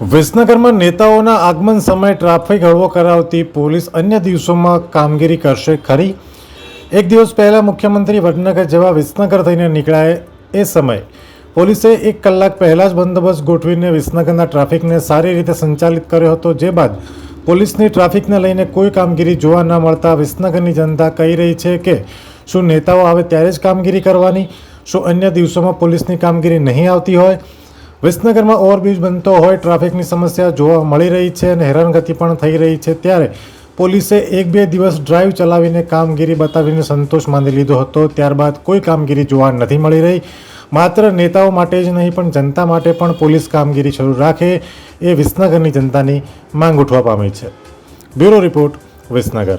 વિસનગરમાં નેતાઓના આગમન સમયે ટ્રાફિક હળવો કરાવતી પોલીસ અન્ય દિવસોમાં કામગીરી કરશે ખરી? એક દિવસ પહેલાં મુખ્યમંત્રી વડનગર જેવા વિસનગર થઈને નીકળાય એ સમયે. પોલીસે એક કલાક પહેલાં જ બંદોબસ્ત ગોઠવીને વિસનગરના ટ્રાફિકને સારી રીતે સંચાલિત કર્યો હતો. જે બાદ પોલીસની ટ્રાફિકને લઈને કોઈ કામગીરી જોવા ન મળતા વિસનગરની જનતા કહી રહી છે કે, શું નેતાઓ આવે ત્યારે જ કામગીરી કરવાની? શું અન્ય દિવસોમાં પોલીસની કામગીરી નહીં આવતી હોય? વિસનગરમાં ઓવરબ્રિજ બનતો હોય, ટ્રાફિકની સમસ્યા જોવા મળી રહી છે અને હેરાનગતિ પણ થઈ રહી છે. ત્યારે પોલીસે એક બે દિવસ ડ્રાઈવ ચલાવીને કામગીરી બતાવીને સંતોષ માની લીધો હતો. ત્યારબાદ કોઈ કામગીરી જોવા નથી મળી રહી. માત્ર નેતાઓ માટે જ નહીં, પણ જનતા માટે પણ પોલીસ કામગીરી શરૂ રાખે એ વિસનગરની જનતાની માંગ ઉઠવા પામી છે. Bureau report Visnagar.